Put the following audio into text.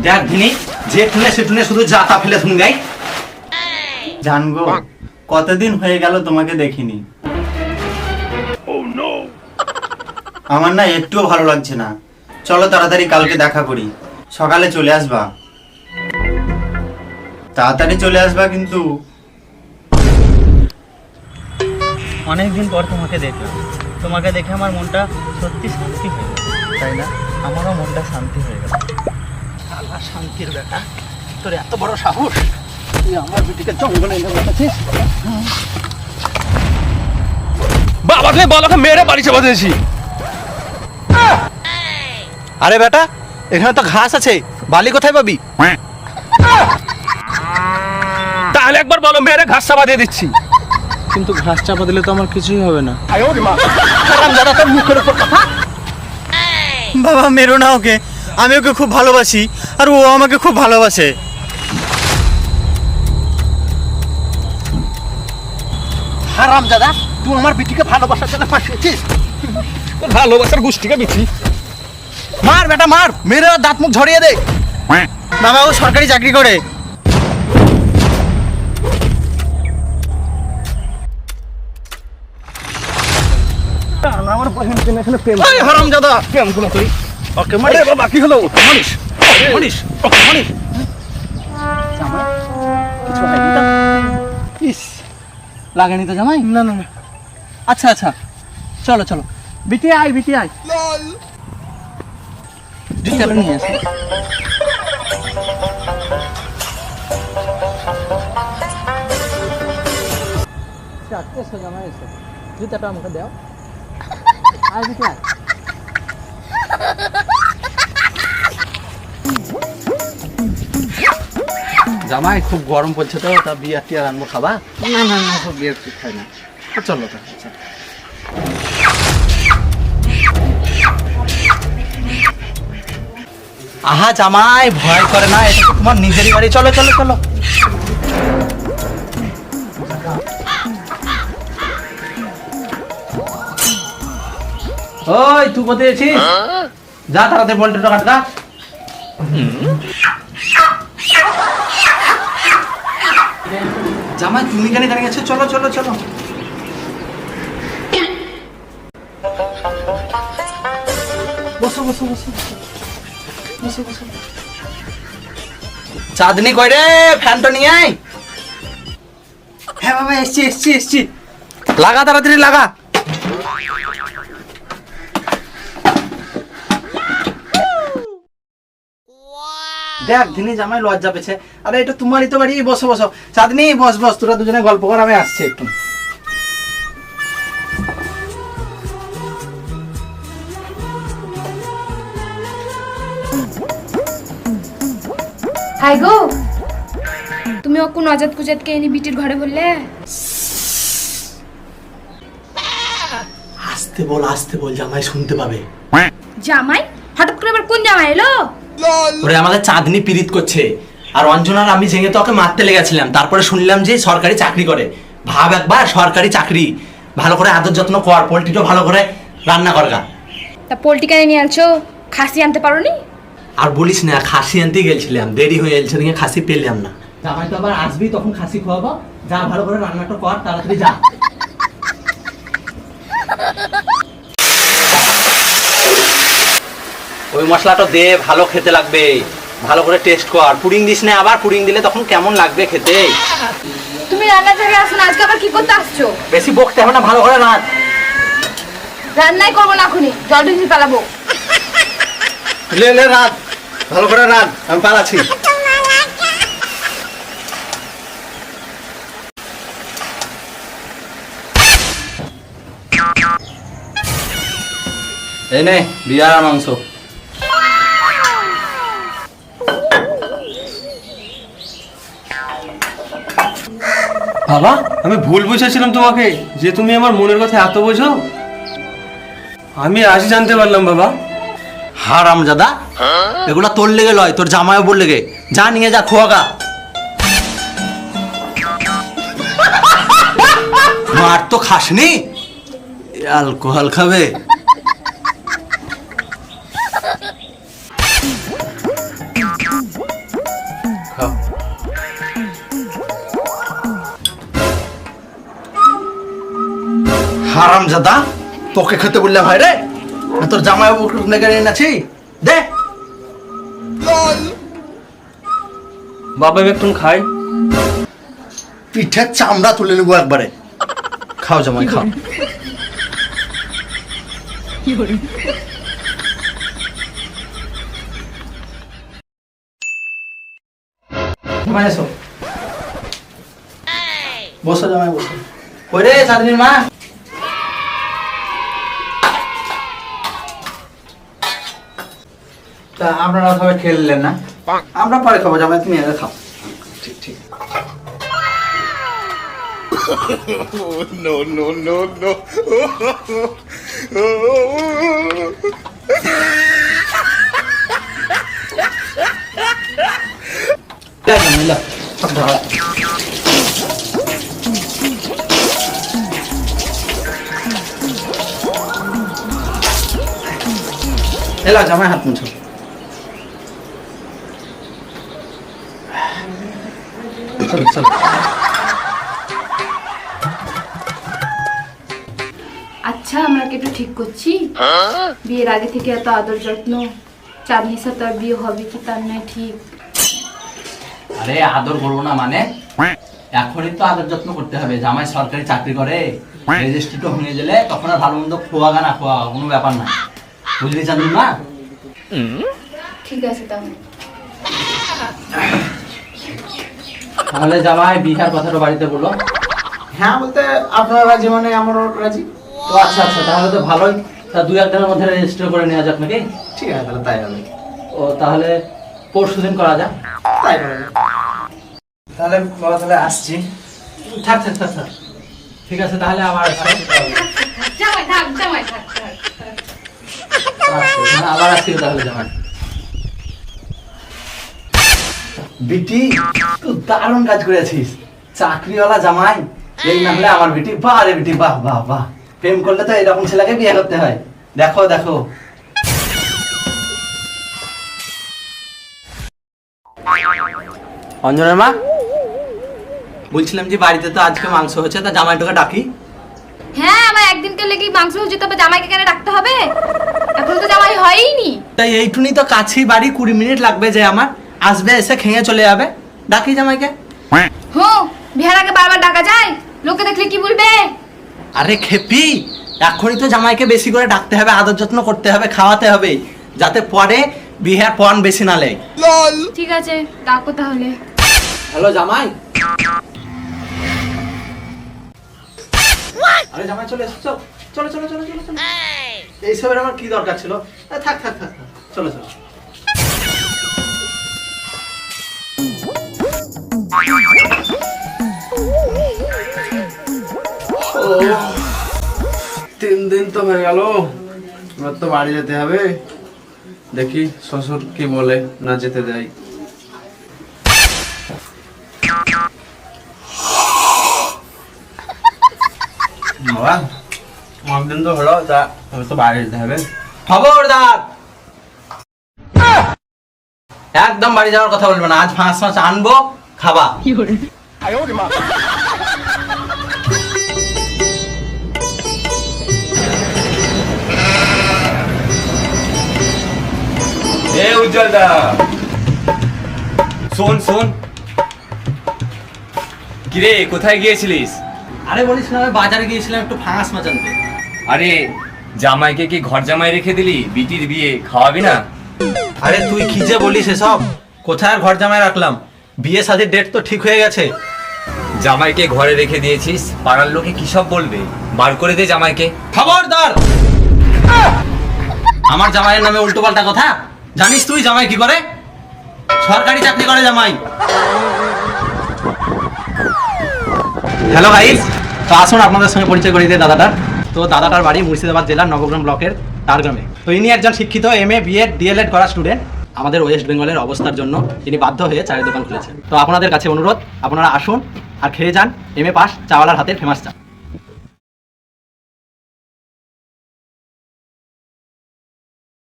দেখ ভিনি যে টুনে সে টুনে শুধু জাতা ফেলে শুন গাই। জানগো কতদিন হয়ে গেল তোমাকে দেখিনি। আমার না একটুও ভালো লাগছে না। চলো তাড়াতাড়ি কালকে দেখা করি। সকালে চলে আসবা। তাড়াতাড়ি চলে আসবা কিন্তু। অনেকদিন পর তোমাকে দেখলাম। তোমাকে দেখে আমার মনটা সত্যি শান্তি হয়ে গেল। তাই না? আমারও মনটা শান্তি হয়ে গেল। শালা শান্তির বেটা। তোর এত বড় সাহস? তুই আমার বিটিকে জঙ্গলে এনে বসেছিস? বাবাকে বলকে মেরে বাড়ি চাপা দিয়েছি আরে বেটা এখানে তো ঘাস আছে। বালি কোথায় পাবি? তাহলে একবার বলো মেরে ঘাস চাপা দিয়ে দিচ্ছি। কিন্তু ঘাস চাপা দিলে তো আমার কিছুই হবে না। দাদা তোর মুখের উপর কথা। বাবা মেরো না ওকে। আমি ওকে খুব ভালোবাসি আর ও আমাকে খুব ভালোবাসে। হারাম দাদা তুই আমার বিটিকে ভালোবাসার জন্য ফাঁসিয়েছিস? ভালোবাসার গোষ্ঠীকে মার বেটা মার। মেরে দাঁত মুখ ঝরিয়ে দে। বাবা ও সরকারি চাকরি করে। এই হারাম দাদা। প্রেমগুলো তুই। ওকে মারি বাবা কি হলো? মানিস। মানিস। ওকে মানিস। কিছু হয়নি তো? ইস লাগেনি তো জামাই? না না না। আচ্ছা আচ্ছা। চলো চলো। বিটি আয় বিটি আয় জুতাটা নিয়ে আসি। জামাই এসো। জুতাটা আমাকে দাও। আয় বিটি আয় জামাই খুব গরম পড়ছে তো তা বিয়ার টিয়ার আনব খাবা? না না না সব বিয়ার ঠিক খাই না। চলো তো আহা জামাই ভয় করে না এটা তোমার নিজেরই বাড়ি। চলো চলো চলো। ওই তুই কোথায় আছিস? যা তাড়াতাড়ি বলটা কাটকা জামাই তুমি কেন দাঁড়িয়ে আছো চলো চলো চলো। বসো বসো বসো। বসো বসো। চাঁদনি কই রে? ফ্যানটা নিয়ে আয়। হ্যাঁ বাবা এসছি এসছি এসছি। লাগা তাড়াতাড়ি লাগা। দেখ দিনি জামাই লজ্জা পেছে আরে এটা তোমারই তো বাড়ি বসো বসো। চাঁদনি বস বস তোরা দুজনে গল্প কর আমি আসছি একটু। হাই গো তুমি ওকে নজাত কুজাতকে এনে বিটির ঘরে বললে? আসতে বল আসতে বল জামাই শুনতে পাবে। জামাই? হঠাৎ করে আবার কোন জামাই এলো? ওরে আমাদের চাঁদনি পীড়িত করছে। আর অঞ্জনার আমি জেগে তো ওকে মারতে লেগেছিলাম। তারপরে শুনলাম যে সরকারি চাকরি করে। ভাব একবার সরকারি চাকরি। ভালো করে আদর যত্ন কর পোলট্রিটাও ভালো করে রান্না করগা তা পোল্ট্রি কেন নিয়ে আনছো? খাসি আনতে পারো নি আর বলিস না খাসি আনতে গেছিলাম। দেরি হয়ে গেছে দিকে খাসি পেলাম না। জামাই তো আবার আসবি তখন খাসি খাওয়াবো যা ভালো করে রান্নাটা কর তাড়াতাড়ি যা। ওই মশলাটা দে ভালো খেতে লাগবে। ভালো করে টেস্ট কর। পুডিং দিস না আবার পুডিং দিলে তখন কেমন লাগবে খেতে? তুমি রান্না থেকে আসো না আজকে আবার কি করতে আসছো? বেশি বকতে হবে না ভালো করে রাত রান্নাই করব না এখনই জল ঢুকি পালাবো। লে লে রাত ভালো করে রাত আমি পালাচ্ছি। এই নে বিয়ার মাংস। বাবা, আমি ভুল বুঝেছিলাম তোমাকে যে তুমি আমার মনের কথা এত বোঝো আমি আজ জানতে পারলাম বাবা। হারাম দাদা এগুলো তোর লেগে লয়, তোর জামাইও বল লেগে। যা নিয়ে যা খোয়াগা মার তো খাসনি। অ্যালকোহল খাবে। হারাম জাদা তোকে খেতে বললাম হয় রে। তোর জামাই লেগে এনেছি দে। বাবা একটু খাই। পিঠের চামড়া তুলে নেব একবারে। খাও জামাই খাও। জামাই এসো। বসো জামাই বসো। কই রে চাঁদনির মা? তা আপনারা সবাই খেললেন না? আমরা পরে খাব জামাই তুমি এদের খাও। ঠিক ঠিক। oh, এলা জামাই হাত মুছো। চলো চলো। আচ্ছা আমরা কি একটু ঠিক করছি? বিয়ের আগে থেকে এত আদর যত্ন। চাঁদনির সাথে আর বিয়ে হবে কি তার নয় ঠিক। আরে আদর করব না মানে? এখনই তো আদর যত্ন করতে হবে। জামাই সরকারি চাকরি করে রেজিস্ট্রিটা হয়ে গেলে তখন আর ভালো মন্দ খোয়াগা না খোয়া কোনো ব্যাপার না। বুঝলি চাঁদুন না ঠিক আছে তাহলে। তাহলে জামাই বিহার কথাটা বাড়িতে বলো হ্যাঁ বলতে আপনার রাজি মানে আমারও রাজি। তো আচ্ছা আচ্ছা তাহলে তো ভালোই। তা দুই একদিনের মধ্যে রেজিস্টার করে নেওয়া যাক নাকি? ঠিক আছে তাহলে তাই হবে। ও তাহলে পরশু দিন করা যাক। তাই হবে। তাহলে বাবা তাহলে আসছি। থাক থাক থাক থাক। ঠিক আছে তাহলে আবার। আচ্ছা, আবার আসছি তাহলে জামাই। বিটি তুই দারুণ কাজ করেছিস। চাকরিওয়ালা জামাই এই না হলে আমার বিটি বাহ রে বিটি বাহ বাহ বাহ। প্রেম করলে তো এরকম ছেলেকে বিয়ে করতে হয়। দেখো দেখো। অঞ্জনের মা বলছিলাম যে বাড়িতে তো আজকে মাংস হচ্ছে তা জামাইটাকে ডাকি। হ্যাঁ আমার একদিনকে লেগে মাংস হচ্ছে তবে জামাইকে কেন ডাকতে হবে? এখন তো জামাই হয়ইনি তাই এইটুনি তো কাছেই বাড়ি কুড়ি মিনিট লাগবে যে আমার। আসবে এসে খেয়ে চলে যাবে। ডাকি জামাইকে। হো বিহার আগে বারবার ডাকা যায়। লোকে দেখলে কি বলবে? আরে খেপি এখনই তো জামাইকে বেশি করে ডাকতে হবে আদর যত্ন করতে হবে খাওয়াতে হবে যাতে পরে বিহার পণ বেশি না লেয় ঠিক আছে ডাকো তাহলে। হ্যালো জামাই। আরে জামাই চলে এসো চলো। চলো চলো চলো এইসবের আমার কি দরকার ছিল? থাক থাক থাক। চলো চলো। তিন দিন তো হয়ে গেল। এবার তো বাড়ি যেতে হবে। দেখি শ্বশুর কি বলে, না যেতে দেয়। বাবা অনেকদিন তো হলো, তা এবার তো বাইরে যেতে হবে। খবরদার! একদম বাড়ি যাওয়ার কথা বলবে না, আজ পাঁচ মাছ আনব। খাবা। এ উজ্জ্বল দা শোন শোন। কিরে কোথায় গিয়েছিলিস? আরে বলিস না আমি বাজারে গিয়েছিলাম একটু ফাঁস মাছ আনতে আরে জামাইকে কি ঘর জামাই রেখে দিলি? বিটির বিয়ে খাওয়াবি না? আরে তুই কি যে বলিস এসব? কোথায় আর ঘর জামাই রাখলাম? বিয়ে শাদির ডেট তো ঠিক হয়ে গেছে। জামাইকে ঘরে রেখে দিয়েছিস, পাড়ার লোকে কি সব বলবে? বার করে দে জামাইকে। খবরদার! আমার জামাইয়ের নামে উল্টো পাল্টা কথা? জানিস তুই জামাই কি করে? সরকারি চাকরি করে জামাই। হ্যালো গাইস তো আসুন আপনাদের সঙ্গে পরিচয় করিয়ে দিয়ে দাদাটার। তো দাদাটার বাড়ি মুর্শিদাবাদ জেলার নবগ্রাম ব্লকের তারগ্রামে তো ইনি একজন শিক্ষিত এম এ বিএড ডিএলএড করা স্টুডেন্ট আমাদের ওয়েস্ট বেঙ্গলের অবস্থার জন্য তিনি বাধ্য হয়ে চায়ের দোকান খুলেছেন। তো আপনাদের কাছে অনুরোধ, আপনারা আসুন আর খেয়ে যান, এম এ পাস, চাওয়ালার হাতের ফেমাস চা।